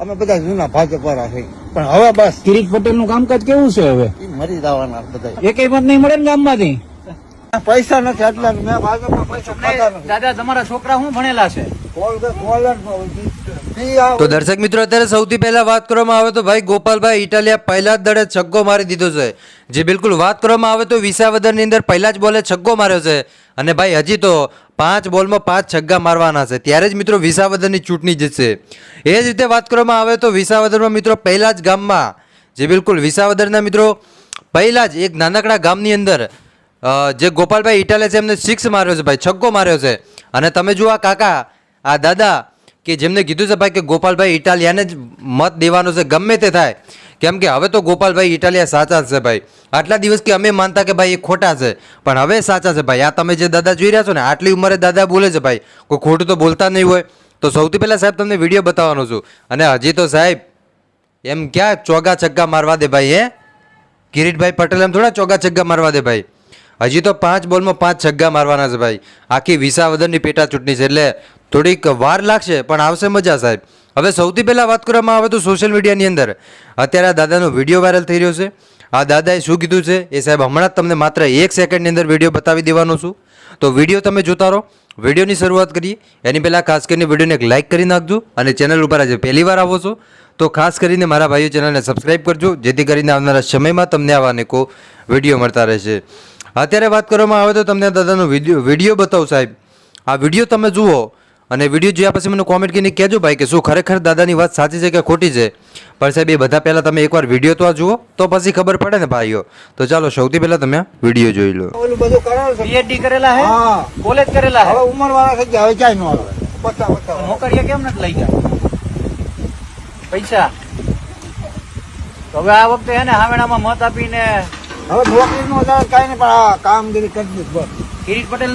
અમે બધા જૂના ભાજપ વાળા છે. પણ હવે બસ. કિરીટ પટેલનું કામકાજ કેવું છે હવે? ઈ મરી જવાના બધા. એક મત નહીં મળે ને ગામમાંથી? પૈસા નથી એટલે મેં ભાજપમાં પૈસા ખાતા નથી. દાદા તમારા છોકરા શું ભણેલા છે? તો દર્શક મિત્રો અત્યારે સૌથી પહેલા વાત કરવામાં આવે તો ભાઈ ગોપાલભાઈ ઇટાલિયા પહેલા જ દડે છગ્ગો મારી દીધો છે. જે બિલકુલ વાત કરવામાં આવે તો વિસાવદરની અંદર પહેલા જ બોલે છગ્ગો માર્યો છે. અને ભાઈ હજી તો પાંચ બોલમાં પાંચ છગ્ગા મારવાના છે. ત્યારે જ મિત્રો વિસાવદરની ચૂંટણી જશે એ જ રીતે વાત કરવામાં આવે તો વિસાવદરમાં મિત્રો પહેલાં જ ગામમાં, જે બિલકુલ વિસાવદરના મિત્રો, પહેલાં જ એક નાનકડા ગામની અંદર જે ગોપાલભાઈ ઇટાલિયા છે એમને સિક્સ માર્યો છે ભાઈ, છગ્ગો માર્યો છે. અને તમે જુઓ આ કાકા, આ દાદા, કે જેમને કીધું છે ભાઈ કે ગોપાલભાઈ ઇટાલિયાને જ મત દેવાનો છે, ગમે તે થાય. કેમ કે હવે તો ગોપાલભાઈ ઇટાલિયા સાચા છે ભાઈ. આટલા દિવસ કે અમે માનતા કે ભાઈ એ ખોટા છે. પણ હવે સાચા છે ભાઈ. આ તમે જે દાદા જોઈ રહ્યા છો ને, આટલી ઉંમરે દાદા બોલે છે ભાઈ. કોઈ ખોટું તો બોલતા નહીં હોય. તો સૌથી પહેલાં સાહેબ તમને વીડિયો બતાવવાનો છું. અને હજી તો સાહેબ, એમ ક્યાં ચોગા છગ્ગા મારવા દે ભાઈ, હે? કિરીટભાઈ પટેલ એમ થોડા ચોગા છગ્ગા મારવા દે ભાઈ. હજી તો પાંચ બોલમાં પાંચ છગ્ગા મારવાના છે ભાઈ. આખી વિસાવદરની પેટા ચૂંટણી છે એટલે થોડીક વાર લાગશે, પણ આવશે મજા સાહેબ. હવે સૌથી પહેલાં વાત કરવામાં આવે તો સોશિયલ મીડિયાની અંદર. અત્યારે આ દાદાનો વીડિયો વાયરલ થઈ રહ્યો છે. આ દાદાએ શું કીધું છે? એ સાહેબ, હમણાં જ તમને માત્ર એક સેકન્ડની અંદર વીડિયો બતાવી દેવાનો છું. તો વીડિયો તમે જોતા રહો. વિડીયોની શરૂઆત કરીએ. એની પહેલાં ખાસ કરીને વિડીયોને એક લાઇક કરી નાખજો અને ચેનલ ઉપર આજે પહેલી વાર આવો છો, તો ખાસ કરીને મારા ભાઈઓ ચેનલને સબસ્ક્રાઈબ કરજો, જેથી કરીને આવનારા સમયમાં તમને આવા અનેકો વીડિયો મળતા રહેશે. અત્યારે વાત કરવામાં આવે તો તમને દાદાનો વીડિયો વીડિયો બતાવું સાહેબ. આ વીડિયો તમે જુઓ અને વીડિયો જોયા પછી મને કોમેન્ટ કરીને કહેજો ભાઈ કે શું ખરેખર દાદાની વાત સાચી છે કે ખોટી છે? પણ સાહેબ એ બધા પહેલાં તમે એકવાર વીડિયો તો આ જુઓ તો પછી ખબર પડે ને ભાઈઓ. તો ચાલો સૌથી પહેલાં તમે વીડિયો જોઈ લો. ઓલું બધું કરાવે છે. પીએચડી કરેલા હે? કોલેજ કરેલા હવે હે? ઉંમર વાળા થઈ ગયા હવે ક્યાંય ન આવે. નોકરીએ કેમ નથી લઈ ગયા? પૈસા? તો હવે આ વખતે હે ને હાવેણામાં મત આપીને હવે નોકરી નો કાંઈ નહીં પણ આ કામગીરી કરી દીધું કિરીટ પટેલ